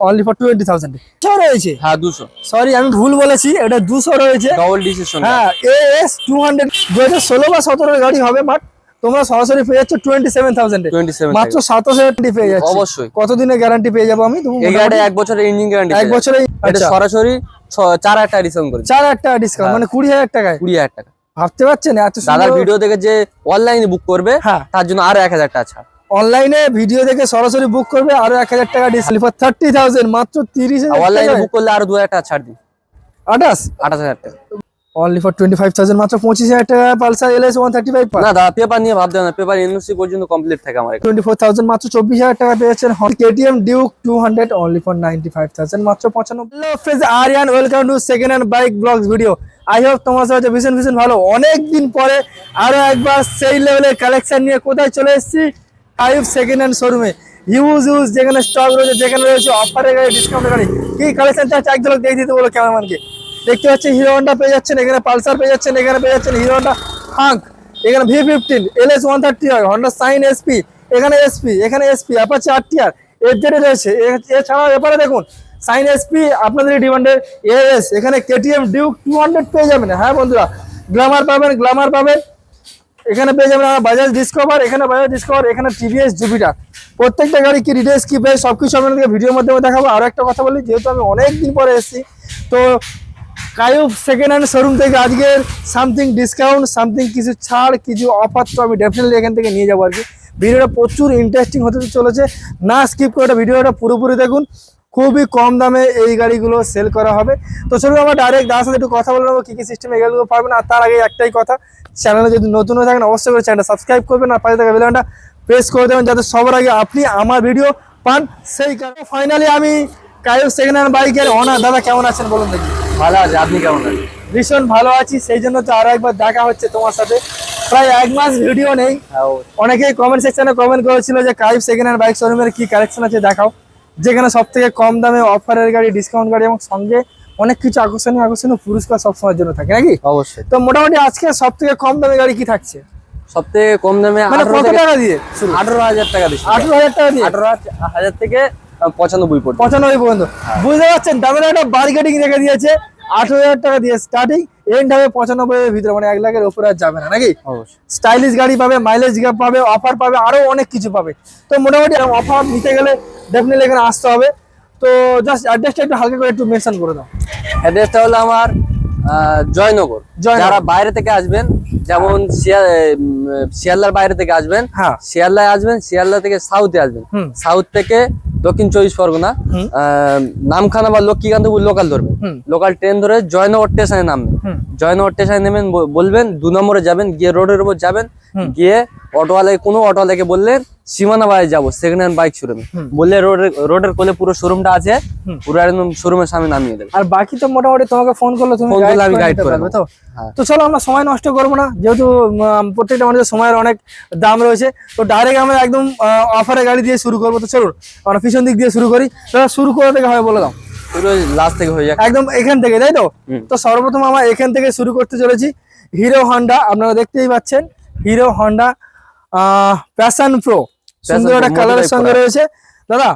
Only for twenty thousand রয়েছে। হ্যাঁ দুশো। সরি আমি ভুল বলেছি এটা দুশো রয়েছে। ডবল ডিসিশন হ্যাঁ এ এস টু হান্ড্রেড দু হাজার ষোলো বা সতেরো গাড়ি হবে বাট তোমরা সরাসরি পেয়ে যাচ্ছ টোয়েন্টি সেভেন থাউজেন্ড মাত্র সাতাশ হাজার টাকা পেয়ে যাচ্ছি। অবশ্যই। কতদিনের গ্যারান্টি পেয়ে যাব আমি? এক বছরের ইঞ্জিন গ্যারান্টি এক বছরে এটা আচ্ছা, সরাসরি চার হাজার টাকা ডিসকাউন্ট করে চার হাজার টাকা ডিসকাউন্ট হ্যাঁ। মানে কুড়ি হাজার টাকায়। কুড়ি হাজার টাকা। ভাবতে পারছেন এত দাদার ভিডিও দেখে যে অনলাইনে বুক করবে হ্যাঁ। তার জন্য আরও এক হাজার টাকা অনলাইনে ভিডিও দেখে সরাসরি বুক করবে আরও এক হাজার টাকা ডিসকাউন্ট ফর থার্টি থাউজেন্ড মাত্র তিরিশ অনলাইনে বুক করলে আরও দু হাজার টাকা ছাড় দিই আঠাশ? আঠাশ হাজার টাকা। Only for twenty five thousand মাত্র পঁচিশ হাজার টাকা Pulsar L S one thirty five না দাদা পেপার নিয়ে ভাবতে না পেপার এনওসি পর্যন্ত কমপ্লিট থাকে আমার। টোয়েন্টি ফোর থাউজেন্ড মাত্র চব্বিশ হাজার টাকা পেয়েছেন KTM Duke two hundred only for ninety five thousand মাত্র পঁচানব্বই। Hello friends Aryan welcome to second hand bike blogs video I hope তোমার সাথে ভীষণ ভীষণ ভালো। অনেক দিন পরে আরও একবার সেই লেভেলের কালেকশন নিয়ে কোথায় চলে এসেছি? ফাইভ সেকেন্ড হ্যান্ড শোরুমে ইউজ ইউজ যেখানে স্টক রয়েছে, যেখানে রয়েছে অফারের গাড়ি ডিসকাউন্টের গাড়ি। কি কালেকশন চাচ্ছে এক ঝলক দেখে দিতে বলো ক্যামেরাম্যানকে দেখতে পাচ্ছেন হিরো হন্ডা পেয়ে যাচ্ছেন, এখানে পালসার পেয়ে যাচ্ছেন, এখানে পেয়ে যাচ্ছেন হিরো হন্ডা হাঙ্ক এখানে V fifteen L S one thirty হয় হন্ডা সাইন এসপি এখানে এসপি এখানে SP Apache R T R এর জেডে রয়েছে। এছাড়াও এবারে দেখুন সাইন এসপি আপনাদের ডিমান্ডের এএস এখানে কেটিএম ডিউক টু হান্ড্রেড পেয়ে যাবেন। হ্যাঁ বন্ধুরা গ্লামার পাবেন গ্লামার পাবেন। এখানে পেয়ে যাবেন আমার বাজাজ ডিসকভার এখানে বাজাজ ডিসকভার এখানে টিভিএস জুপিটার প্রত্যেকটা গাড়ি কি ডিটেলস কি প্রাইস সব কিছু আপনাদেরকে ভিডিওর মাধ্যমে দেখাবো। আরও একটা কথা বলি, যেহেতু আমি অনেক দিন পরে এসেছি, তো কায়ুব সেকেন্ড হ্যান্ড শোরুম থেকে আজকের সামথিং ডিসকাউন্ট সামথিং কিছু ছাড়, কিছু অফার তো আমি ডেফিনেটলি এখান থেকে নিয়ে যাব আর কি। ভিডিওটা প্রচুর ইন্টারেস্টিং হতে চলেছে। না স্কিপ করে ভিডিওটা পুরোপুরি দেখুন। খুবই কম দামে এই গাড়িগুলো সেল করা হবে। তো চলুন আমরা ডাইরেক্ট দাদার সাথে একটু কথা বলে নেব কী কী সিস্টেমে এই গাড়িগুলো পাবেন আর তার আগে একটাই কথা চ্যানেলে যদি নতুন হয়ে থাকেন অবশ্যই করে চ্যানেলটা সাবস্ক্রাইব করবেন আর পাশে থাকা বেলানটা প্রেস করে দেবেন যাতে সবার আগে আপনি আমার ভিডিও পান। সেই কারণে ফাইনালি আমি কায়ুব সেকেন্ড হ্যান্ড বাইকের অনার দাদা কেমন আছেন বলুন দেখি। ভালো আছে আপনি কেমন আছেন? ভীষণ ভালো আছি সেই জন্য তো আরও একবার দেখা হচ্ছে তোমার সাথে। প্রায় এক মাস ভিডিও নেই। হ্যাঁ, অনেকেই কমেন্ট সেকশনে কমেন্ট করেছিল যে কাইব সেকেন্ড হ্যান্ড বাইক শোরুমের কি কালেকশন আছে দেখাও। যেখানে সব থেকে কম দামে অফারের গাড়ি ডিসকাউন্ট গাড়ি এবং সঙ্গে অনেক কিছু আকর্ষণীয় আকর্ষণীয় পুরস্কার সবসময়ের জন্য থাকে নাকি? অবশ্যই। তো মোটামুটি আজকে সব থেকে কম দামে গাড়ি কি থাকছে? সব থেকে কম দামে মানে কত টাকা দিয়ে আঠারো হাজার টাকা দিয়ে আঠারো হাজার টাকা দিয়ে? আঠারো হাজার থেকে পঁচানব্বই পর্যন্ত। পঁচানব্বই পর্যন্ত। বুঝতে পারছেন? দামের একটা বার্গেটিং রেখে দিয়েছে। আঠারো হাজার টাকা দিয়ে স্টার্টিং এন্ড হবে পঁচানব্বই এর ভিতরে মানে এক লাখের উপরে আর যাবে না নাকি? স্টাইলিশ গাড়ি পাবে মাইলেজ পাবে অফার পাবে আরও অনেক কিছু পাবে। তো মোটামুটি অফার নিতে গেলে ডেফিনেটলি এখানে আসতে হবে। তো জাস্ট অ্যাড্রেসটা একটু হালকা করে একটু মেনশন করে দাও। অ্যাড্রেসটা হলো আমার জয়নগর। যারা বাইরে থেকে আসবেন যেমন শিয়ালদার বাইরে থেকে আসবেন হ্যাঁ। শিয়ালদায় আসবেন শিয়ালদা থেকে সাউথে আসবেন। সাউথ থেকে দক্ষিণ চব্বিশ পরগনা। আহ, নামখানা বা লক্ষ্মীকান্তপুর লোকাল ধরবেন লোকাল ট্রেন ধরে জয়নগর স্টেশনে নামবেন। জয়নগর স্টেশনে নেমেন বলবেন দু নম্বরে যাবেন গিয়ে রোডের উপর যাবেন গিয়ে অটোওয়ালাকে কোনো অটোওয়ালাকে বললেন সীমানা বাজার যাব সেকেন্ড হ্যান্ড বাইক শোরুমে বললে রোডের রোডের কোলে পুরো শোরুমটা আছে পুরো একদম শোরুমের সামনে নামিয়ে দেবে। আর বাকি তো মোটামুটি তোমাকে ফোন করলে তুমি ফোন করলে আমি guide করে তো? হ্যাঁ। তো চলো আমরা সময় নষ্ট করব না যেহেতু প্রত্যেকটা মানুষের সময়ের অনেক দাম রয়েছে তো ডাইরেক্ট আমরা একদম অফারে গাড়ি দিয়ে শুরু করব। তো চলুন আমরা পিছন দিক দিয়ে শুরু করি। দাদা শুরু করে থেকে হয় বলে দাও। পুরো লাস্ট থেকে হয়ে যাক। একদম এখান থেকে তাই তো? তো সর্বপ্রথম আমরা এখান থেকে শুরু করতে চলেছি হিরো হন্ডা আপনারা দেখতেই পাচ্ছেন হিরো হন্ডা প্যাশন প্রো সুন্দর একটা কালারের সঙ্গে রয়েছে। দাদা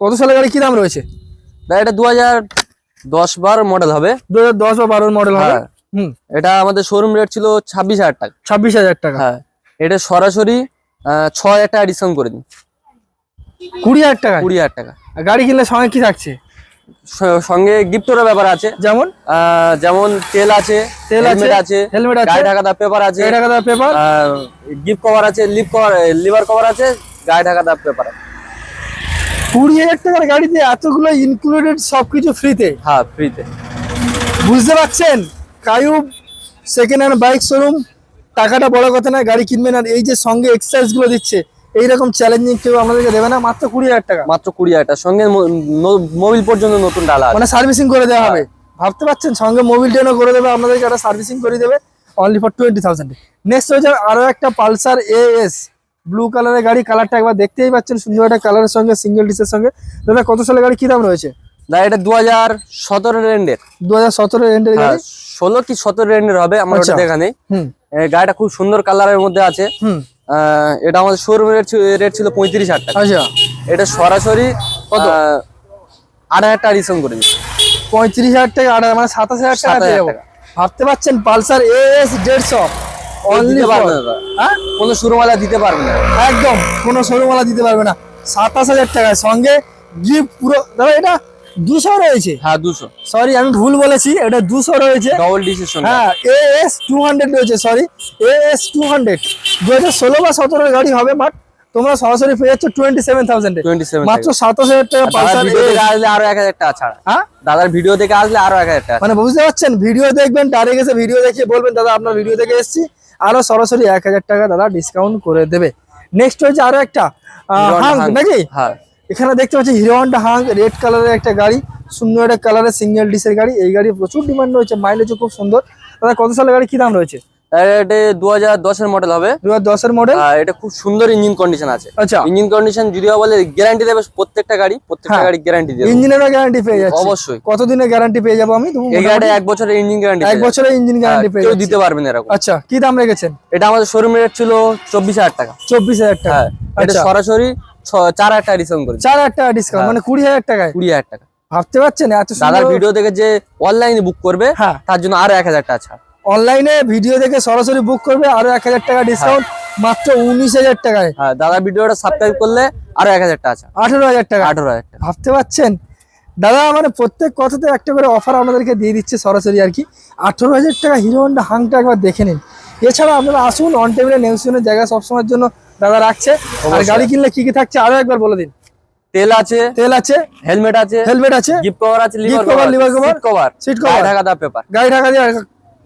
কত সালের গাড়ি? কি দাম রয়েছে? না, এটা দু হাজার দশ বার মডেল হবে। দু হাজার দশ বা বারোর মডেল হবে। হ্যাঁ। হুম। এটা আমাদের শোরুম রেট ছিল ছাব্বিশ হাজার টাকা। ছাব্বিশ হাজার টাকা। হ্যাঁ। এটা সরাসরি ছ হাজার টাকা ডিসকাউন্ট করে দিন। কুড়ি হাজার টাকা। কুড়ি হাজার টাকা। আর গাড়ি কিনলে সঙ্গে কি থাকছে? সঙ্গে গিফটেরও ব্যাপার আছে। যেমন? যেমন তেল আছে তেল আছে, আছে হেলমেট আছে গায়ে ঢাকা পেপার আছে গাড়ি টাকা পেপার গিফট কভার আছে লিপ কভার লিভার কভার আছে গায়ে ঢাকা পেপার আছে। কুড়ি হাজার টাকার গাড়িতে এতগুলো ইনক্লুডেড সবকিছু ফ্রিতে হ্যাঁ ফ্রিতে বুঝতে পারছেন? কায়ুব সেকেন্ড হ্যান্ড বাইক শোরুম টাকাটা বড় কথা না গাড়ি কিনবেন আর এই যে সঙ্গে এক্সারসাইজগুলো দিচ্ছে এইরকম চ্যালেঞ্জিং কেউ আমাদেরকে দেবে না মাত্র কুড়ি হাজার টাকা। মাত্র কুড়ি হাজার টাকা। সঙ্গে মোবিল পর্যন্ত নতুন ডালা মানে সার্ভিসিং করে দেওয়া হবে। ভাবতে পারছেন? সঙ্গে মোবিল ট্রেনও করে দেবে আপনাদেরকে একটা সার্ভিসিং করে দেবে। Only for twenty thousand next হচ্ছে আরও একটা পালসার এ এস ব্লু কালারের গাড়ি কালারটা একবার দেখতেই পাচ্ছেন সুন্দর একটা কালারের সঙ্গে সিঙ্গেল ডিসের সঙ্গে। দাদা কত সালের গাড়ি? কি দাম রয়েছে? না এটা দু হাজার সতেরো রেন্ডের দু হাজার সতেরো এন্ডের হ্যাঁ গাড়ি ষোলো কি সতেরো রেন্ডের হবে আমার আচ্ছা। দেখা নেই। গাড়িটা খুব সুন্দর কালারের মধ্যে আছে। এটা আমাদের শোরুম রেট রেট ছিল পঁয়ত্রিশ হাজার টাকা। আচ্ছা। এটা সরাসরি কত? আট হাজার টাকা ডিসকাউন্ট করে দিচ্ছি পঁয়ত্রিশ হাজার টাকা আট মানে সাতাশ হাজার টাকা 27,000 পেয়ে যাব। ভাবতে পারছেন? পালসার এস দেড়শো। অনলি পারবে না। হ্যাঁ? কোনো শুরুমালা দিতে পারবে না। একদম কোনো শোরুমালা দিতে পারবে না। সাতাশ হাজার টাকার সঙ্গে গিফট পুরো দাদা এটা দুশো রয়েছে। হ্যাঁ দুশো। সরি আমি ভুল বলেছি এটা দুশো রয়েছে। ডবল সঙ্গে হ্যাঁ এস টু হান্ড্রেড রয়েছে সরি এস টু হান্ড্রেড দু হাজার ষোলো বা সতেরোর গাড়ি হবে বাট তোমরা সরাসরি পেয়ে যাচ্ছ টোয়েন্টি সেভেন থাউজেন্ডে মাত্র সাতাশ হাজার টাকা পালসার আসলে আরও এক হাজার টাকা ছাড়া। হ্যাঁ? দাদার ভিডিও থেকে আসলে আরও এক হাজার টাকা মানে বুঝতে পারছেন? ভিডিও দেখবেন ডাইরেক্ট এসে ভিডিও দেখে বলবেন দাদা আপনার ভিডিও দেখে এসেছি। আরও সরাসরি এক হাজার টাকা দাদা ডিসকাউন্ট করে দেবে। নেক্সট হচ্ছে আরও একটা Hunk। নাকি? হ্যাঁ। এখানে দেখতে পাচ্ছি হিরো হন্ডা হাঙ্ক রেড কালারের একটা গাড়ি সুন্দর একটা কালারের সিঙ্গেল ডিসের গাড়ি। এই গাড়ি প্রচুর ডিমান্ড রয়েছে মাইলেজও খুব সুন্দর। দাদা কত সালের গাড়ি? কি দাম রয়েছে? এটা দু হাজার দশের মডেল হবে। দু হাজার দশের মডেল এটা খুব সুন্দর ইঞ্জিন কন্ডিশন আছে। আচ্ছা। ইঞ্জিন কন্ডিশন যদিও বলে গ্যারান্টি দেবে প্রত্যেকটা গাড়ি প্রত্যেকটা হ্যাঁ। গাড়ি গ্যারান্টি দেবে। ইঞ্জিনেরও গ্যারান্টি পেয়ে যাচ্ছে। অবশ্যই। কতদিনের গ্যারান্টি পেয়ে যাব আমি? এই এক বছরের ইঞ্জিন গ্যারান্টি এক বছরের ইঞ্জিন গ্যারান্টি পেয়ে কেউ দিতে পারবে না এরকম। আচ্ছা কি দাম রেখেছেন? এটা আমাদের শোরুম রেট ছিল চব্বিশ হাজার টাকা। চব্বিশ হাজার টাকা। হ্যাঁ এটা আচ্ছা। সরাসরি চার হাজার টাকা ডিসকাউন্ট করে চার হাজার টাকা ডিসকাউন্ট হ্যাঁ। মানে কুড়ি হাজার টাকায়? কুড়ি হাজার টাকা। ভাবতে পারছেন এত দাদার ভিডিও দেখে যে অনলাইনে বুক করবে হ্যাঁ। তার জন্য আরও এক হাজার টাকা ছাড়। অনলাইনে ভিডিও দেখে সরাসরি বুক করবে আরও এক হাজার টাকা ডিসকাউন্ট মাত্র উনিশ হাজার টাকায়। হ্যাঁ দাদার ভিডিওটা সাবস্ক্রাইব করলে আরও এক হাজার টাকা আঠেরো হাজার টাকা। আঠারো হাজার টাকা। ভাবতে পারছেন? দাদা মানে প্রত্যেক কথাতে একটা করে অফার আপনাদেরকে দিয়ে দিচ্ছে সরাসরি আর কি। আঠেরো হাজার টাকা হিরো হন্ডা হাংটা একবার দেখে নিন। এছাড়া আপনারা আসুন অন টেবিলে নেউসিনের জায়গা সবসময়ের জন্য দাদা রাখছে। আর গাড়ি কিনলে কি কি থাকছে আরও একবার বলে দিন। তেল আছে তেল আছে হেলমেট আছে হেলমেট আছে গিফট কভার আছে lever cover, liver cover, cover seat. Cover Dhaka দা পেপার গাড়ি ঢাকা দিয়ে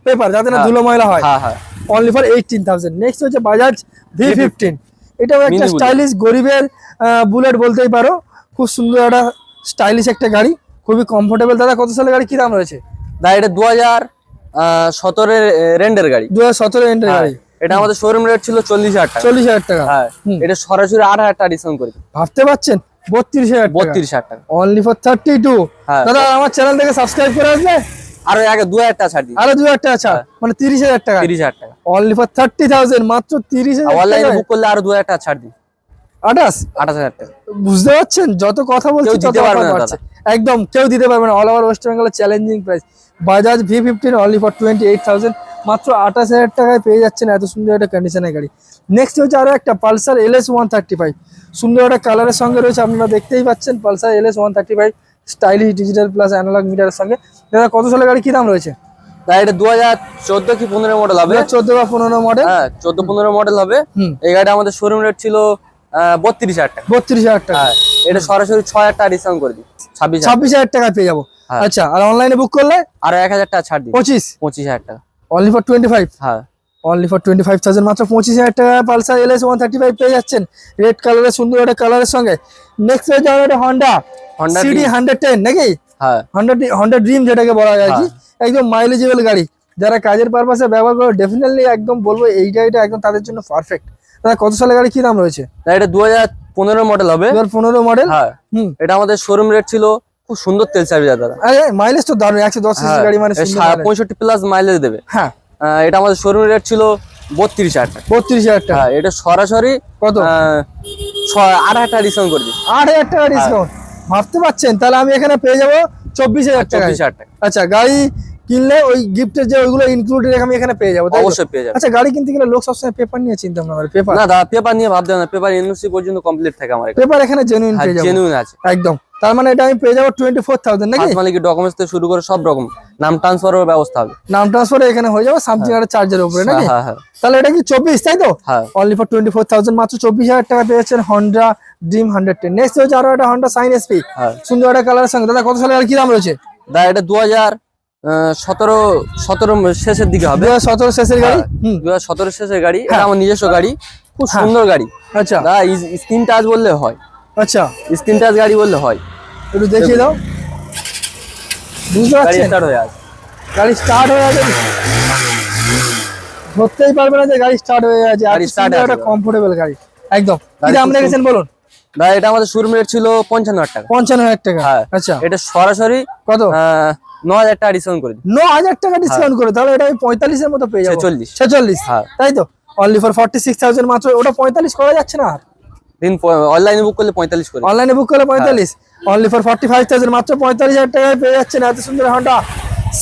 পেপার যাতে না হ্যাঁ। ধুলো ময়লা হয়। হ্যাঁ হ্যাঁ। Only for eighteen thousand next হচ্ছে বাজাজ ভি ফিফটিন এটাও একটা স্টাইলিশ গরিবের বুলেট বলতেই পারো। খুব সুন্দর একটা স্টাইলিশ একটা গাড়ি। খুবই কমফোর্টেবল দাদা কত সালের গাড়ি? কি দাম রয়েছে? দা এটা দু হাজার সতেরোর রেন্ডের গাড়ি। দু হাজার সতেরো এন্ডের হ্যাঁ, গাড়ি। এটা আমাদের শোরুম রেট ছিল চল্লিশ হাজার টাকা। চল্লিশ হাজার টাকা। হ্যাঁ এটা সরাসরি আট হাজার টাকা ডিসকাউন্ট করে ভাবতে পারছেন? বত্রিশ হাজার বত্রিশ হাজার টাকা। অনলি ফর থার্টি টু হ্যাঁ। দাদা আমার চ্যানেল থেকে সাবস্ক্রাইব করে আসবে আরও আগে দু হাজার টাকা ছাড় দিই আরও দু হাজার টাকা ছাড়। মানে তিরিশ হাজার টাকা। তিরিশ হাজার টাকা। অনলি ফর থার্টি থাউজেন্ড মাত্র তিরিশ হাজার অনলাইনে বুক করলে আরও দু হাজার টাকা ছাড় দিই আঠাশ? আঠাশ হাজার টাকা। বুঝতে পারছেন? যত কথা বলছি তত না একদম কেউ দিতে পারবে না। অল ওভার ওয়েস্ট বেঙ্গলের challenging price Bajaj V fifteen only for twenty eight thousand মাত্র আঠাশ হাজার টাকায় পেয়ে যাচ্ছেন এত সুন্দর একটা কন্ডিশনের গাড়ি। নেক্সট হচ্ছে আরও একটা Pulsar L S one thirty five সুন্দর একটা কালারের সঙ্গে রয়েছে আপনারা দেখতেই পাচ্ছেন Pulsar L S one thirty five stylish digital plus analog মিটারের সঙ্গে। দাদা কত সালের গাড়ি? কি দাম রয়েছে? তাই এটা দু হাজার চোদ্দ কি পনেরো মডেল হবে? চোদ্দ বা পনেরো মডেল হ্যাঁ চোদ্দ পনেরো মডেল হবে। এই গাড়িটা আমাদের শোরুম রেট ছিল বত্রিশ হাজার টাকা। বত্রিশ হাজার টাকা। হ্যাঁ এটা সরাসরি ছয় হাজার টাকা ডিসকাউন্ট করে দিই। ছাব্বিশ ছাব্বিশ হাজার টাকায় পেয়ে যাব। হ্যাঁ। আচ্ছা আর অনলাইনে বুক করলে? আরও এক হাজার টাকা ছাড় দিই। পঁচিশ। পঁচিশ হাজার টাকা। অনলি ফর টোয়েন্টি ফাইভ হ্যাঁ। Only for twenty five thousand মাত্র পঁচিশ হাজার টাকা। Pulsar L S one thirty five পেয়ে যাচ্ছেন। রেড কালারের সুন্দর একটা কালারের সঙ্গে। নেক্সট হচ্ছে আমার একটা Honda Honda CD hundred ten নাকি? হ্যাঁ। হন্ডা হন্ডা ড্রিম যেটাকে বলা যায় কি। হ্যাঁ। একদম মাইলেজেবল গাড়ি। যারা কাজের পারপাসে ব্যবহার করে ডেফিনেটলি একদম বলব এই গাড়িটা একদম তাদের জন্য পারফেক্ট দাদা কত সালের গাড়ি? কি দাম রয়েছে? এটা দু হাজার পনেরো মডেল হবে। দু হাজার পনেরো মডেল হ্যাঁ। হুম। এটা আমাদের শোরুম রেট ছিল খুব সুন্দর তেল সার্ভিস দাদা। আরে মাইলেজ তো দারুণ একশো দশ সিসি গাড়ি মানে। পঁয়ষট্টি প্লাস মাইলেজ দেবে। হ্যাঁ। এটা আমাদের শোরুম রেট ছিল বত্রিশ হাজার টাকা। বত্রিশ হাজার টাকা। হ্যাঁ এটা সরাসরি কত? আট হাজার টাকা ডিসকাউন্ট করে দিই। আট হাজার টাকা ডিসকাউন্ট ভাবতে পারছেন? তাহলে আমি এখানে পেয়ে যাব চব্বিশ হাজার টাকা। চব্বিশ হাজার টাকা। আচ্ছা গাড়ি কিনলে ওই গিফটের যে ওইগুলো ইনক্লুডেড আমি এখানে পেয়ে যাব? অবশ্যই পেয়ে যাবে। আচ্ছা গাড়ি কিনতে গেলে লোক সবসময় পেপার নিয়ে চিন্তা ভাবনা করে পেপার না দাদা পেপার নিয়ে ভাবতে না পেপার এনওসি পর্যন্ত কমপ্লিট থাকে আমার পেপার এখানে জেনুইন পেয়ে যাব। জেনুইন আছে। একদম। তার মানে এটা আমি পেয়ে যাব টোয়েন্টি ফোর থাউজেন্ড নাকি? ফার্স্ট মালিকের ডকুমেন্টস থেকে শুরু করে সব রকম। নাম ট্রান্সফারের ব্যবস্থা হবে। নাম ট্রান্সফার এখানে হয়ে যাবে সামথিং একটা চার্জের উপরে নাকি? হ্যাঁ হ্যাঁ। তাহলে এটা কি চব্বিশ তাই তো? হ্যাঁ। Only for twenty four thousand মাত্র চব্বিশ হাজার টাকা পেয়েছেন Honda Dream hundred ten next হচ্ছে আরও একটা হন্ডা সাইন এসপি হ্যাঁ। সুন্দর একটা কালারের সঙ্গে। দাদা কত সালে আর কি দাম রয়েছে? দাদা এটা দু হাজার সতেরো সতেরো শেষের দিকে দু হবে। হাজার সতেরো শেষের গাড়ি? হুম। দু হাজার সতেরো শেষের গাড়ি। এটা আমার নিজস্ব গাড়ি। খুব হ্যাঁ। সুন্দর গাড়ি। আচ্ছা। স্ক্রিন টাচ বললে হয়। আচ্ছা। স্ক্রিন টাচ গাড়ি বললে হয়। একটু দেখিয়ে দাও। বুঝতে গাড়ি পারছেন? স্টার্ট হয়ে আছে। গাড়ি স্টার্ট হয়ে গেছে ধরতেই পারবে না যে গাড়ি স্টার্ট হয়ে start একটা কমফোর্টেবল গাড়ি। একদম। কি দাম রেখেছেন বলুন? এটা আমাদের রেট ছিল পঞ্চান্ন হাজার টাকা। পঞ্চান্ন হাজার টাকা। হ্যাঁ। আচ্ছা। এটা সরাসরি কত? ন হাজার টাকা ডিসকাউন্ট করে ন হাজার টাকা ডিসকাউন্ট করে। তাহলে এটা পঁয়তাল্লিশের মতো পেয়ে যাব। ছেচল্লিশ। ছেচল্লিশ। হ্যাঁ। তাই তো? Only for forty six thousand মাত্র। ওটা পঁয়তাল্লিশ করা যাচ্ছে না আর। দিন অনলাইনে বুক করলে পঁয়তাল্লিশ করে। অনলাইনে বুক করলে পঁয়তাল্লিশ। Only for forty five thousand মাত্র পঁয়তাল্লিশ হাজার টাকায় পেয়ে যাচ্ছেন এত সুন্দর হন্ডা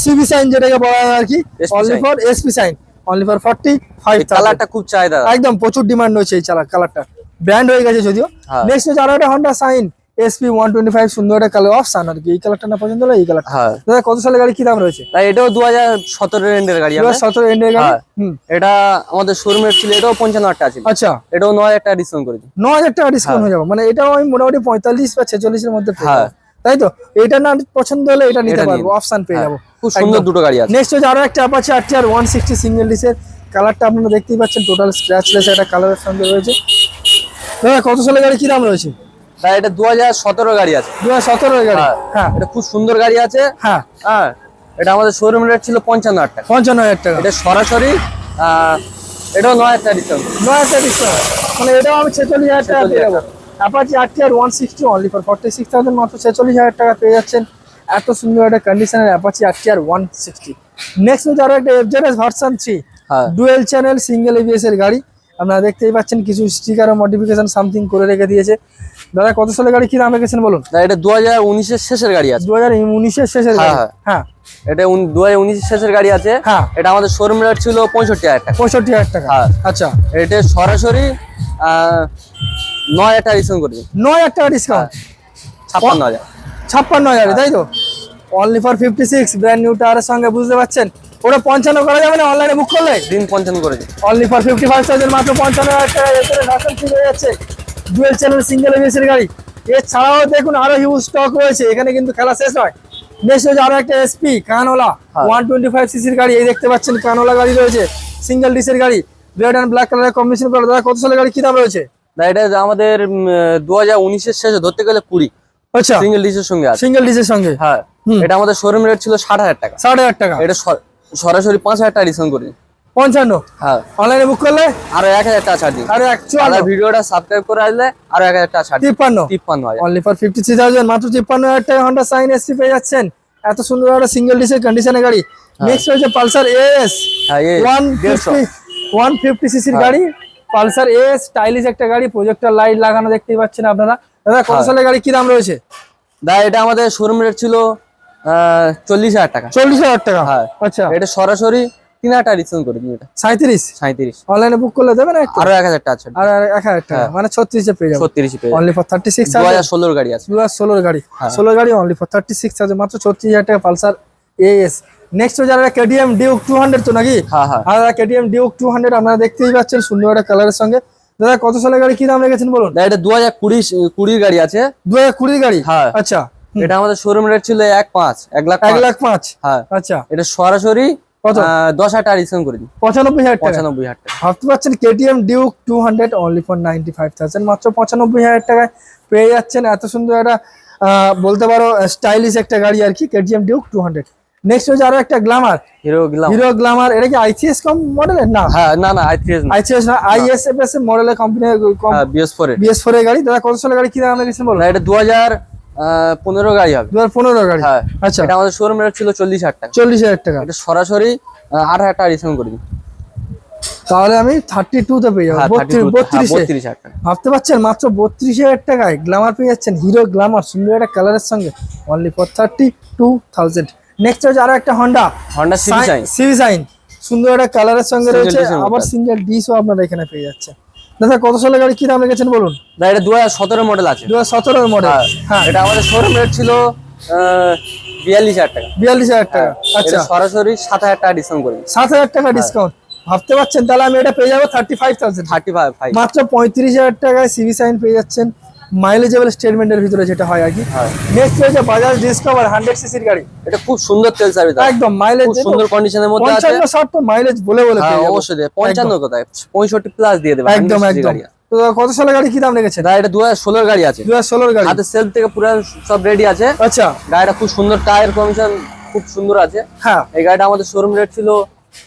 সিবি সাইন যেটাকে বলা হয় আর কি। Only. For SP Shine only for forty five কালারটা খুব চাহিদা। একদম প্রচুর ডিমান্ড রয়েছে এই চালার কালারটা ব্র্যান্ড হয়ে গেছে যদিও। হ্যাঁ। নেক্সট হচ্ছে আরও একটা Honda Shine SP one twenty five সুন্দর একটা কালার অপশন আর কি। এই কালারটা না পছন্দ হলো এই কালারটা হ্যাঁ। দাদা কত সালের গাড়ি কি দাম রয়েছে? এটাও দু হাজার সতেরো রেন্ডের গাড়ি দু সতেরো এন্ডের গাড়ি? হ্যাঁ। এটা আমাদের শোরুমের ছিল এটাও পঞ্চান্ন হাজার টাকা আচ্ছা। এটাও নয় হাজার টাকা ডিসকাউন্ট করেছি। ন হাজার টাকা ডিসকাউন্ট হয়ে। যাবে। মানে এটাও আমি মোটামুটি পঁয়তাল্লিশ বা ছেচল্লিশের মধ্যে হ্যাঁ। তাই তো? এটা না পছন্দ হলে এটা নিতে পারব অপশন পেয়ে হ্যাঁ, যাব। খুব সুন্দর দুটো গাড়ি আছে। নেক্সট হচ্ছে আরও একটা Apache R T R one sixty single ডিসের কালারটা আপনারা দেখতেই পাচ্ছেন টোটাল স্ক্র্যাচলেস একটা কালারের সঙ্গে রয়েছে। দাদা কত সালের গাড়ি কি দাম রয়েছে? তাই এটা দু হাজার সতেরো গাড়ি আছে। দু হাজার গাড়ি। হ্যাঁ। হ্যাঁ। এটা খুব সুন্দর গাড়ি আছে। হ্যাঁ। হ্যাঁ এটা আমাদের শোরুম রেট ছিল পঞ্চান্ন হাজার টাকা। পঞ্চান্ন হাজার টাকা। এটা সরাসরি এটাও নয় হাজার ডিসকাউন্ট নয় হাজার ডিসকাউন্ট মানে এটাও আমি ছেচল্লিশ হাজার টাকা পেয়ে যাব। Apache R T R one sixty only for forty six thousand মাত্র ছেচল্লিশ হাজার টাকা পেয়ে যাচ্ছেন। এত সুন্দর একটা কন্ডিশনের Apache R T R one sixty next হচ্ছে আরও একটা এফজেডএস ভার্সন থ্রি হ্যাঁ। ডুয়েল চ্যানেল সিঙ্গেল এবিএস এর গাড়ি। আপনারা দেখতেই পাচ্ছেন কিছু স্টিকার ও মডিফিকেশন সামথিং করে রেখে দিয়েছে। দাদা কত সালের গাড়ি? কি দাম রেখেছেন বলুন? না, এটা দু হাজার উনিশের শেষের গাড়ি আছে। দু হাজার উনিশের শেষের গাড়ি? হ্যাঁ, হ্যাঁ। এটা দু হাজার উনিশের শেষের গাড়ি আছে। হ্যাঁ। এটা আমাদের শোরুম রেট ছিল পঁয়ষট্টি হাজার টাকা। পঁয়ষট্টি হাজার টাকা। হ্যাঁ। আচ্ছা। এটা সরাসরি নয় হাজার টাকা ডিসকাউন্ট করে দিন নয় হাজার টাকা ডিসকাউন্ট ছাপ্পান্ন হাজার। ছাপ্পান্ন হাজার তাই তো? Only for fifty six brand new টায়ারের সঙ্গে বুঝতে পারছেন? ওটা পঞ্চান্ন করা যাবে না অনলাইনে বুক করলে? দিন পঞ্চান্ন করে দিন। Only for fifty five thousand মাত্র পঞ্চান্ন হাজার টাকা হয়ে যাচ্ছে। ডুয়েল চ্যানেল সিঙ্গেল এবিএসের গাড়ি। এছাড়াও দেখুন আরও হিউজ স্টক রয়েছে। এখানে কিন্তু খেলা শেষ নয়। নেক্সট হচ্ছে আরও একটা এসপি কানোলা হ্যাঁ। ওয়ান টোয়েন্টি ফাইভ সিসির গাড়ি। এই দেখতে পাচ্ছেন কানোলা গাড়ি রয়েছে। সিঙ্গেল ডিসের গাড়ি। রেড অ্যান্ড ব্ল্যাক কালারের কম্বিনেশন করা দাদা কত সালের গাড়ি? কি দাম রয়েছে? না এটা আমাদের দু হাজার উনিশের শেষে ধরতে গেলে কুড়ি। আচ্ছা। সিঙ্গেল ডিসের সঙ্গে সিঙ্গেল ডিসের সঙ্গে? হ্যাঁ। এটা আমাদের শোরুম রেট ছিল ষাট হাজার টাকা। ষাট হাজার টাকা। এটা সরাসরি পাঁচ হাজার টাকা ডিসকাউন্ট করে। পঞ্চান্ন? হ্যাঁ। অনলাইনে বুক করলে? আরও এক হাজার টাকা ছাড় দিন। আরে এক চুয়ান্ন আর ভিডিওটা সাবস্ক্রাইব করে আসলে আরও এক হাজার টাকা ছাড় তিপ্পান্ন। তিপ্পান্ন হাজার। Only for fifty three thousand মাত্র তিপ্পান্ন হাজার টাকা হন্ডা সাইন এসসি পেয়ে যাচ্ছেন। এত সুন্দর একটা সিঙ্গেল ডিসের কন্ডিশনের গাড়ি। নেক্সট হচ্ছে পালসার এএস হ্যাঁ ওয়ান ফিফটি ওয়ান ফিফটি সিসির। গাড়ি। পালসার এএস স্টাইলিশ একটা গাড়ি। প্রজেক্টর লাইট লাগানো দেখতেই পাচ্ছেন আপনারা। দাদা কত হ্যাঁ। সালের গাড়ি? কি দাম রয়েছে? দা এটা আমাদের শোরুম রেট ছিল চল্লিশ হাজার টাকা। চল্লিশ হাজার টাকা? হ্যাঁ। আচ্ছা। এটা সরাসরি তিন হাজার টাকা ডিসকাউন্ট করে দিন এটা। সাঁত্রিশ সাঁত্রিশ অনলাইনে বুক করলে আরও এক হাজার টাকা আর এক হাজার টাকা। মানে ছত্রিশে পেয়ে যাব। ছত্রিশ পেয়ে অনলি ফর থার্টি সিক্স দু হাজার ষোলোর গাড়ি আছে। দু হাজার ষোলোর গাড়ি। হ্যাঁ। গাড়ি only for thirty six thousand মাত্র ছত্রিশ হাজার টাকা পালসার এএস নেক্সট যারা কেটিএম ডিউক টু হান্ড্রেড তো নাকি? হ্যাঁ হ্যাঁ। আর ডিউক টু হান্ড্রেড আপনারা দেখতেই পাচ্ছেন সুন্দর একটা কালারের সঙ্গে। দাদা কত সালের গাড়ি? কি দাম রেখেছেন বলুন? এটা দু হাজার কুড়ি কুড়ির গাড়ি আছে। দু হাজার কুড়ির গাড়ি? হ্যাঁ। আচ্ছা। এটা আমাদের শোরুম রেট ছিল এক পাঁচ এক লাখ এক লাখ পাঁচ? হ্যাঁ। আচ্ছা। এটা সরাসরি দশ হাজার টাকা ডিসকাউন্ট করে দিন পঁচানব্বই হাজার টাকা? পঁচানব্বই হাজার টাকা। ভাবতে পারছেন KTM Duke two hundred only for ninety five thousand মাত্র পঁচানব্বই হাজার টাকায় পেয়ে যাচ্ছেন। এত সুন্দর একটা বলতে পারো স্টাইলিশ একটা গাড়ি আর কি KTM Duke two hundred next হচ্ছে আরও একটা গ্লামার হিরো গেলাম হিরো গ্লামার এটা কি আইসিএস কম মডেলের না। হ্যাঁ না না আই থ্রি এস আইসিএস না আইএসএফএস মডেলের কোম্পানি হ্যাঁ বিএস ফোর বিএস ফোর এর গাড়ি। দাদা কত সালের গাড়ি? কি দাম রেখেছেন বলো? এটা দু হাজার পনেরো গাড়ি হবে। দু পনেরো গাড়ি। হ্যাঁ। আচ্ছা। এটা আমাদের শোরুম রেট ছিল চল্লিশ হাজার টাকা। চল্লিশ হাজার টাকা। এটা সরাসরি আট হাজার টাকা ডিসকাউন্ট করে তাহলে আমি থার্টি টু তে পেয়ে যাব। হ্যাঁ থার্টি বত্রিশ। বত্রিশ হাজার টাকা। ভাবতে পারছেন? মাত্র বত্রিশ হাজার টাকায় গ্লামার পেয়ে যাচ্ছেন হিরো গ্লামার সুন্দর একটা কালারের সঙ্গে। Only for thirty two thousand next হচ্ছে আরও একটা হন্ডা হন্ডা সিটি সাইন সুন্দর একটা কালারের সঙ্গে রয়েছে। আবার। সিঙ্গেল ডিসও আপনারা এখানে পেয়ে যাচ্ছেন। দাদা কত সালের গাড়ি? কি দাম রেখেছেন বলুন? না এটা দু হাজার সতেরো মডেল আছে। দু হাজার মডেল হ্যাঁ। হ্যাঁ। এটা আমাদের শোরুম রেট ছিল বিয়াল্লিশ হাজার টাকা। বিয়াল্লিশ হাজার টাকা। আচ্ছা। সরাসরি সাত হাজার টাকা ডিসকাউন্ট করবেন সাত হাজার টাকা ডিসকাউন্ট ভাবতে পারছেন তাহলে আমি এটা পেয়ে যাব thirty five thousand thirty five মাত্র পঁয়ত্রিশ হাজার টাকায় সিভি সাইন পেয়ে যাচ্ছেন। মাইলেজেবল স্টেটমেন্টের ভিতরে যেটা হয় আর কি। হ্যাঁ। নেক্সট রয়েছে বাজাজ ডিসকভার হান্ড্রেড সিসির গাড়ি। এটা খুব সুন্দর তেল সার্ভিস একদম মাইলেজ খুব সুন্দর কন্ডিশনের মধ্যে আছে। পঞ্চান্ন ষাট তো মাইলেজ বলে বলে হ্যাঁ অবশ্যই দেবে। পঞ্চান্ন কোথায়? পঁয়ষট্টি প্লাস দিয়ে দেবে একদম একদম। তো কত সালের গাড়ি? কি দাম রেখেছেন না এটা দু হাজার ষোলোর গাড়ি আছে। দু হাজার ষোলোর গাড়ি। হাতে সেলফ থেকে পুরো সব রেডি আছে। আচ্ছা। গাড়িটা খুব সুন্দর টায়ার কমিশন খুব সুন্দর আছে। হ্যাঁ। এই গাড়িটা আমাদের শোরুম রেট ছিল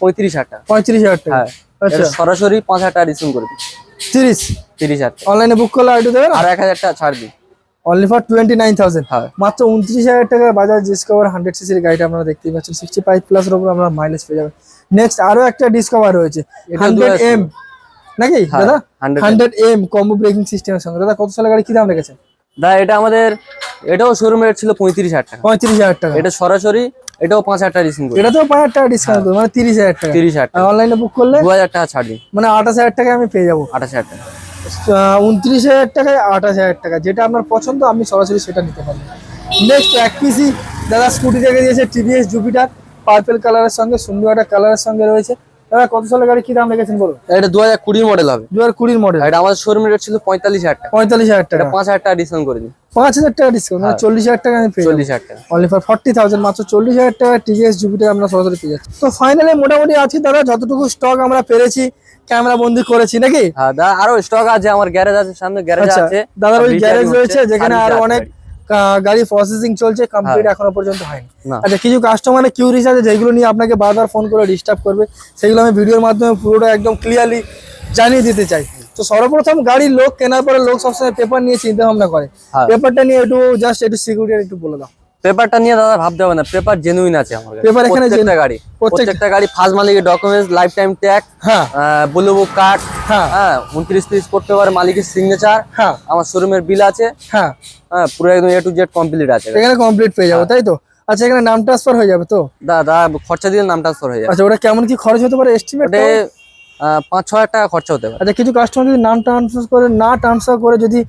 পঁয়ত্রিশ হাজার টাকা। পঁয়ত্রিশ হাজার টাকা। হ্যাঁ। আচ্ছা। সরাসরি পাঁচ হাজার টাকা ডিসকাউন্ট করে দিই তিরিশ। তিরিশ হাজার অনলাইনে বুক করলে আইটু দেবে আর এক হাজার টাকা ছাড় দিই only for twenty nine thousand মাত্র উনত্রিশ হাজার টাকায় বাজাজ ডিসকভার হান্ড্রেড সিসির গাড়িটা আপনারা দেখতেই পাচ্ছেন। সিক্সটি ফাইভ প্লাসের উপর আপনারা মাইলেজ পেয়ে যাবেন। নেক্সট আরও একটা ডিসকভার রয়েছে। হান্ড্রেড এম নাকি? হ্যাঁ, দাদা? 100 হান্ড্রেড এম কম্বো ব্রেকিং সিস্টেমের সঙ্গে। দাদা কত সালে গাড়ি কি দাম রেখেছেন? দা এটা আমাদের এটাও শোরুম রেট ছিল পঁয়ত্রিশ হাজার টাকা। পঁয়ত্রিশ হাজার টাকা। এটা সরাসরি এটাও পাঁচ হাজার টাকা ডিসকাউন্ট এটা তো পাঁচ হাজার টাকা ডিসকাউন্ট মানে তিরিশ হাজার টাকা। তিরিশ হাজার টাকা। অনলাইনে বুক করলে দু হাজার টাকা ছাড় মানে আঠাশ হাজার টাকায় আমি পেয়ে যাব। আঠাশ হাজার টাকা। উনত্রিশ হাজার টাকায় আঠাশ হাজার টাকা। যেটা আপনার পছন্দ আপনি সরাসরি সেটা নিতে পারবেন নেক্সট এক পিসি দাদা স্কুটি থেকে দিয়েছে টিভিএস জুপিটার পার্পেল কালারের সঙ্গে সুন্দর একটা কালারের সঙ্গে রয়েছে। দাদা কত সালের গাড়ি? কি দাম রেখেছেন বলুন? এটা দু হাজার কুড়ি মডেল হবে। দু হাজার কুড়ির মডেল এটা আমাদের শোরুম রেট ছিল পঁয়তাল্লিশ হাজার টাকা। পঁয়তাল্লিশ হাজার টাকা। পাঁচ হাজার টাকা ডিসকাউন্ট করে দিই পাঁচ হাজার টাকা ডিসকাউন্ট মানে চল্লিশ হাজার টাকা আমি চল্লিশ হাজার টাকা। অনলি ফর ফর্টি থাউজেন্ড মাত্র চল্লিশ হাজার টাকা টিভিএস জুপিটার আমরা সরাসরি পেয়ে যাচ্ছি। তো ফাইনালি মোটামুটি আছি দাদা যতটুকু স্টক আমরা পেরেছি ক্যামেরা বন্দি করেছি নাকি? হ্যাঁ দা আরও স্টক আছে আমার গ্যারেজ আছে সামনে গ্যারেজ আচ্ছা আছে। দাদার ওই গ্যারেজ রয়েছে যেখানে আরও অনেক গাড়ি। প্রসেসিং চলছে কমপ্লিট এখনও পর্যন্ত হয়নি। আচ্ছা কিছু কাস্টমার কিউরিস আছে যেগুলো নিয়ে আপনাকে বারবার ফোন করে ডিস্টার্ব করবে সেগুলো আমি ভিডিওর মাধ্যমে পুরোটা একদম ক্লিয়ারলি জানিয়ে দিতে চাই। তো সর্বপ্রথম গাড়ির লোক কেনার পরে লোক সবসময় পেপার নিয়ে চিন্তা ভাবনা করে। হ্যাঁ। পেপারটা নিয়ে একটু জাস্ট একটু সিকিউরিটি একটু বলে দাও। পেপারটা নিয়ে দাদা ভাবতে হবে না পেপার জেনুইন আছে আমার। Paper এখানে genuine। গাড়ি প্রত্যেক- প্রত্যেকটা গাড়ি ফার্স্ট মালিকের ডকুমেন্টস লাইফ টাইম ট্যাগ হ্যাঁ ব্লু বুক কার্ড হ্যাঁ। হ্যাঁ উনত্রিশ পিস করতে পারে মালিকের সিগনেচার হ্যাঁ। আমার শোরুমের বিল আছে। হ্যাঁ। হ্যাঁ পুরো একদম এ টু জেড কমপ্লিট আছে। এখানে কমপ্লিট পেয়ে হ্যাঁ। যাব তাই তো? আচ্ছা এখানে নাম ট্রান্সফার হয়ে যাবে তো? দাদা খরচা দিলে নাম ট্রান্সফার হয়ে যাবে। আচ্ছা ওটা কেমন কি খরচ হতে পারে এস্টিমেট পাঁচ ছ হাজার টাকা খরচা হতে পারে। আচ্ছা কিছু কাস্টমার যদি নাম ট্রান্সফার করে না ট্রান্সফার করে যদি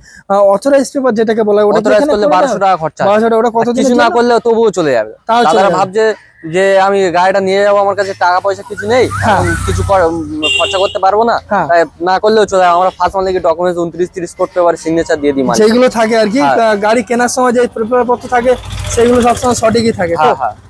অথরাইজ পেপার যেটাকে বলা হয় অথরাইজ করলে করে বারোশো টাকা খরচা বারোশো 1200 টাকা ওটা কত কিছু না করলে তবুও চলে যাবে। তাহলে চলে ভাবছে যে আমি গাড়িটা নিয়ে যাব আমার কাছে টাকা পয়সা কিছু নেই হ্যাঁ। কিছু খরচা করতে পারব না হ্যাঁ। তাই না করলেও চলে আমরা ফার্স্ট মালিকের ডকুমেন্টস উনত্রিশ তিরিশ করতে পারি সিগনেচার দিয়ে দিই যেগুলো থাকে আর কি হ্যাঁ। গাড়ি কেনার সময় যে পেপারপত্র থাকে সেগুলো সবসময় সঠিকই থাকে।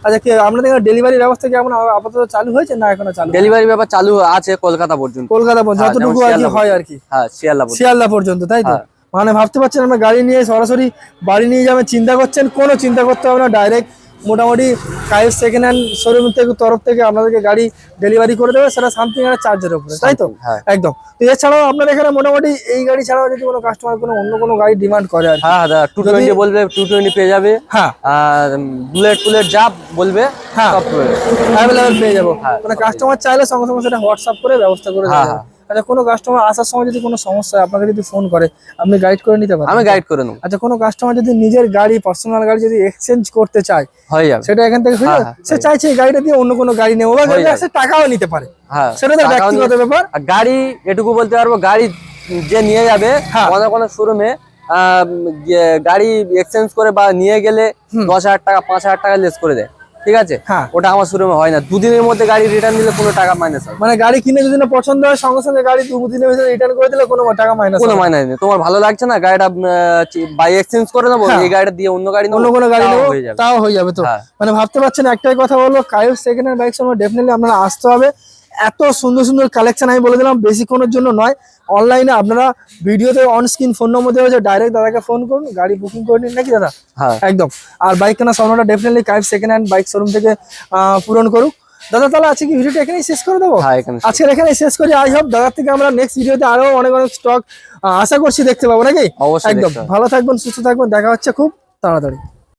আচ্ছা কি আপনাদের ডেলিভারি ব্যবস্থা কেমন আপাতত চালু হয়েছে না এখনও চালু ডেলিভারি ব্যাপার চালু আছে কলকাতা পর্যন্ত কলকাতা পর্যন্ত যতটুকু আর কি হয় আর কি হ্যাঁ শিয়ালদা পর্যন্ত শিয়ালদা পর্যন্ত তাই তো। মানে ভাবতে পারছেন আমরা গাড়ি নিয়ে সরাসরি বাড়ি নিয়ে যাবেন চিন্তা করছেন কোনো চিন্তা করতে হবে না ডাইরেক্ট মোটামুটি কাইফ সেকেন্ড হ্যান্ড শোরুম থেকে তরফ থেকে আপনাদেরকে গাড়ি ডেলিভারি করে দেবে সেটা সামথিং একটা চার্জের উপরে তাই তো? হ্যাঁ। একদম। তো এছাড়াও আপনার এখানে মোটামুটি এই গাড়ি ছাড়াও যদি কোনো কাস্টমার কোনো অন্য কোনো গাড়ি ডিমান্ড করে আর হ্যাঁ দাদা টু টোয়েন্টি বলবে টু টোয়েন্টি পেয়ে যাবে। হ্যাঁ। আর বুলেট টুলেট যা বলবে হ্যাঁ। সব পেয়ে যাবে। অ্যাভেলেবেল পেয়ে যাব। হ্যাঁ, মানে কাস্টমার চাইলে সঙ্গে সঙ্গে সেটা হোয়াটসঅ্যাপ করে ব্যবস্থা করে দেওয়া হ্যাঁ, আচ্ছা কোনো কাস্টমার আসার সময় যদি কোনো সমস্যা হয় আপনাকে যদি ফোন করে আপনি গাইড করে নিতে পারেন। আমি গাইড করে নেব। আচ্ছা কোনো কাস্টমার যদি নিজের গাড়ি পার্সোনাল গাড়ি যদি এক্সচেঞ্জ করতে চায় হয়ে যাবে। সেটা এখান থেকে হয়ে হ্যাঁ, সে চাইছে এই গাড়িটা দিয়ে অন্য কোনো গাড়ি নেব বা যাবে। সে টাকাও নিতে পারে। হ্যাঁ সেটা তো ব্যক্তিগত ব্যাপার। আর গাড়ি এটুকু বলতে পারব গাড়ি যে নিয়ে যাবে হ্যাঁ। আমাদের কোনো শোরুমে গাড়ি এক্সচেঞ্জ করে বা নিয়ে গেলে দশ হাজার টাকা পাঁচ হাজার টাকা লেস করে দেয়। ঠিক আছে? হ্যাঁ। ওটা আমার শোরুমে হয় না। দুদিনের মধ্যে গাড়ি রিটার্ন দিলে কোনো টাকা মাইনাস হবে। মানে গাড়ি কিনে যদি না পছন্দ হয় সঙ্গে সঙ্গে গাড়ি দুদিনের ভিতরে রিটার্ন করে দিলে কোনো টাকা মাইনাস কোনো মাইনাস নেই। তোমার ভালো লাগছে না? গাড়িটা বাই এক্সচেঞ্জ করে নেব? হ্যাঁ। এই গাড়িটা দিয়ে অন্য গাড়ি অন্য কোনো গাড়ি নেব? তাও হয়ে যাবে তো। হ্যাঁ। মানে ভাবতে পারছেন একটাই কথা বলো কায়ো সেকেন্ড হ্যান্ড বাইক সময় ডেফিনেটলি আপনারা আসতে হবে। এত সুন্দর সুন্দর কালেকশন আমি বলে দিলাম বেশিক্ষণের জন্য নয়। অনলাইনে আপনারা ভিডিওতে অন স্ক্রিন ফোন নম্বর দেওয়া হয়েছে ডাইরেক্ট দাদাকে ফোন করুন গাড়ি বুকিং করে নিন নাকি দাদা? হ্যাঁ। একদম। আর বাইক কেনার স্বপ্নটা definitely Kaif second hand bike showroom থেকে আহ, পূরণ করুক। দাদা তাহলে আজকে কি ভিডিওটা এখানেই শেষ করে দেবো? হ্যাঁ এখানে আজকের এখানে শেষ করি। আই হোপ দাদার থেকে আমরা নেক্সট ভিডিওতে আরও অনেক অনেক স্টক আশা করছি দেখতে পাবো নাকি? অবশ্যই একদম। ভালো থাকবেন সুস্থ থাকবেন দেখা হচ্ছে খুব তাড়াতাড়ি।